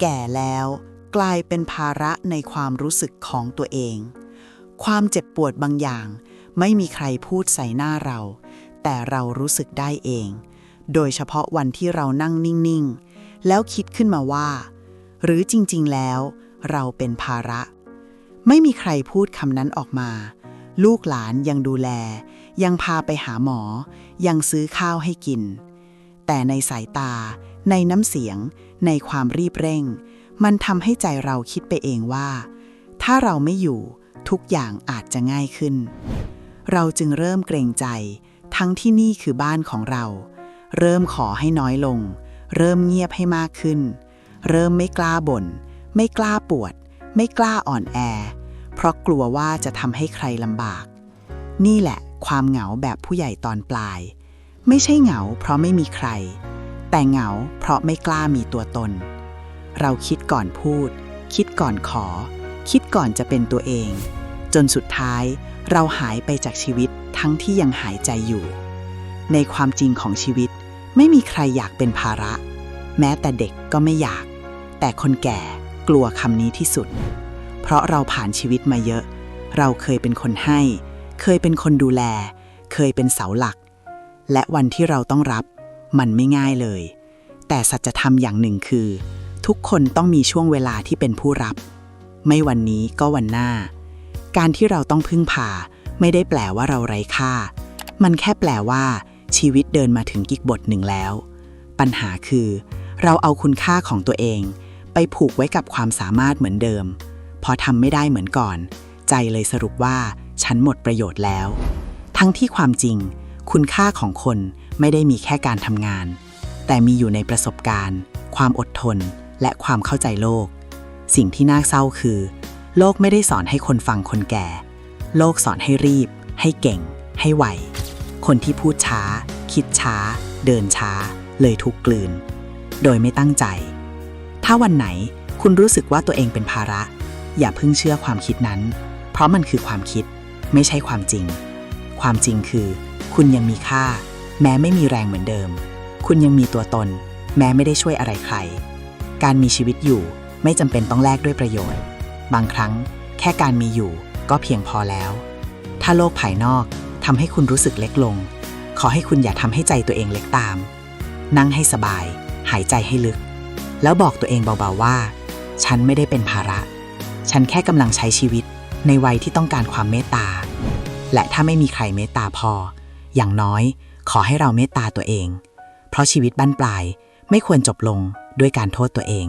แก่แล้วกลายเป็นภาระในความรู้สึกของตัวเอง ความเจ็บปวดบางอย่าง ไม่มีใครพูดใส่หน้าเรา แต่เรารู้สึกได้เอง โดยเฉพาะวันที่เรานั่งนิ่ง ๆ แล้วคิดขึ้นมาว่า หรือจริง ๆ แล้ว เราเป็นภาระ ไม่มีใครพูดคำนั้นออกมา ลูกหลานยังดูแล ยังพาไปหาหมอ ยังซื้อข้าวให้กิน แต่ในสายตา ในน้ำเสียง ในความรีบเร่ง มันทำให้ใจเราคิดไปเองว่า ถ้าเราไม่อยู่ทุกอย่างอาจจะง่ายขึ้น เราจึงเริ่มเกรงใจ ทั้งที่นี่คือบ้านของเรา เริ่มขอให้น้อยลง เริ่มเงียบให้มากขึ้น เริ่มไม่กล้าบน่น ไม่กล้าปวด ไม่กล้าอ่อนแอ เพราะกลัวว่าจะทำให้ใครลำบาก นี่แหละ ความเหงาแบบผู้ใหญ่ตอนปลาย ไม่ใช่เหงาเพราะไม่มีใคร แต่เหงาเพราะไม่กล้ามีตัวตน เราคิดก่อนพูด คิดก่อนขอ คิดก่อนจะเป็นตัวเอง จนสุดท้ายเราหายไปจากชีวิตทั้งที่ยังหายใจอยู่ ในความจริงของชีวิต ไม่มีใครอยากเป็นภาระ แม้แต่เด็กก็ไม่อยาก แต่คนแก่กลัวคำนี้ที่สุด เพราะเราผ่านชีวิตมาเยอะ เราเคยเป็นคนให้ เคยเป็นคนดูแล เคยเป็นเสาหลัก และวันที่เราต้องรับ มันไม่ง่ายเลย แต่สัจธรรมอย่างหนึ่งคือ ทุกคนต้องมีช่วงเวลาที่เป็นผู้รับ ไม่วันนี้ก็วันหน้า การที่เราต้องพึ่งพาไม่ได้แปลว่าเราไร้ค่า มันแค่แปลว่าชีวิตเดินมาถึงกิกบทหนึ่งแล้ว ปัญหาคือ เราเอาคุณค่าของตัวเอง ไปผูกไว้กับความสามารถเหมือนเดิม พอทำไม่ได้เหมือนก่อน ใจเลยสรุปว่า ฉันหมดประโยชน์แล้ว ทั้งที่ความจริง คุณค่าของคนไม่ได้มีแค่การทำงาน แต่มีอยู่ในประสบการณ์ ความอดทน และความเข้าใจโลก สิ่งที่น่าเศร้าคือ โลกไม่ได้สอนให้คนฟังคนแก่ โลกสอนให้รีบ ให้เก่ง ให้ไว คนที่พูดช้า คิดช้า เดินช้า เลยทุกกลืน โดยไม่ตั้งใจ ถ้าวันไหนคุณรู้สึกว่าตัวเองเป็นภาระ อย่าเพิ่งเชื่อความคิดนั้น เพราะมันคือความคิด ไม่ใช่ความจริง ความจริงคือ คุณยังมีค่า แม้ไม่มีแรงเหมือนเดิม คุณยังมีตัวตน แม้ไม่ได้ช่วยอะไรใคร การมีชีวิตอยู่ไม่จำเป็นต้องแลกด้วยประโยชน์ บางครั้ง แค่การมีอยู่ก็เพียงพอแล้ว ถ้าโลกภายนอกทำให้คุณรู้สึกเล็กลง ขอให้คุณอย่าทำให้ใจตัวเองเล็กตาม นั่งให้สบาย หายใจให้ลึก แล้วบอกตัวเองเบาๆว่า ฉันไม่ได้เป็นภาระ ฉันแค่กำลังใช้ชีวิตในวัยที่ต้องการความเมตตา และถ้าไม่มีใครเมตตาพอ อย่างน้อยขอให้เราเมตตาตัวเอง เพราะชีวิตบั้นปลายไม่ควรจบลงด้วยการโทษตัวเอง